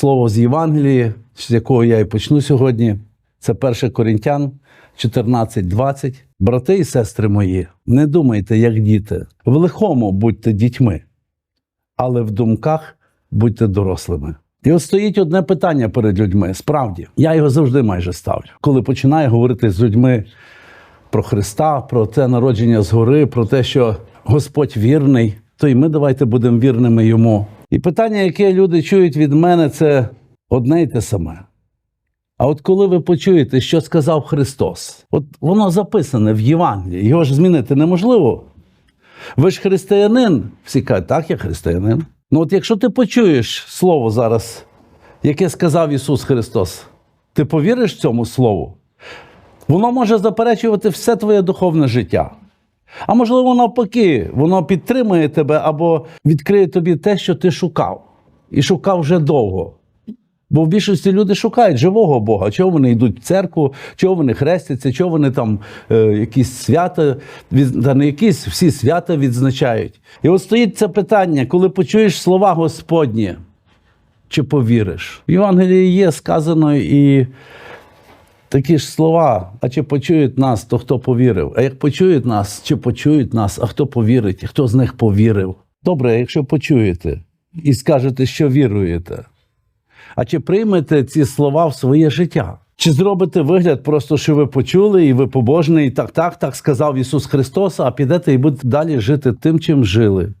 слово з Євангелії, з якого я і почну сьогодні. Це 1 Корінтян 14.20. Брати і сестри мої, не думайте, як діти. В лихому будьте дітьми, але в думках будьте дорослими. І от стоїть одне питання перед людьми. Справді, я його завжди майже ставлю. Коли починаю говорити з людьми про Христа, про те народження згори, про те, що Господь вірний, то і ми давайте будемо вірними йому. І питання, яке люди чують від мене, це одне й те саме. А от коли ви почуєте, що сказав Христос, от воно записане в Євангелії, його ж змінити неможливо. Ви ж християнин, всі кажуть, так, я християнин. Ну от якщо ти почуєш слово зараз, яке сказав Ісус Христос, ти повіриш цьому слову? Воно може заперечувати все твоє духовне життя. А можливо, навпаки, воно підтримує тебе або відкриє тобі те, що ти шукав, і шукав вже довго. Бо в більшості люди шукають живого Бога. Чого вони йдуть в церкву, чого вони хрестяться, чого вони там е, якісь свята, та не якісь всі свята відзначають. І от стоїть це питання, коли почуєш слова Господні, чи повіриш? В Євангелії є сказано і такі ж слова. А чи почують нас, то хто повірив? А як почують нас, чи почують нас, а хто повірить? Хто з них повірив? Добре, якщо почуєте і скажете, що віруєте. А чи приймете ці слова в своє життя? Чи зробите вигляд, просто що ви почули, і ви побожний, і так, так, так сказав Ісус Христос, а підете і будете далі жити тим, чим жили?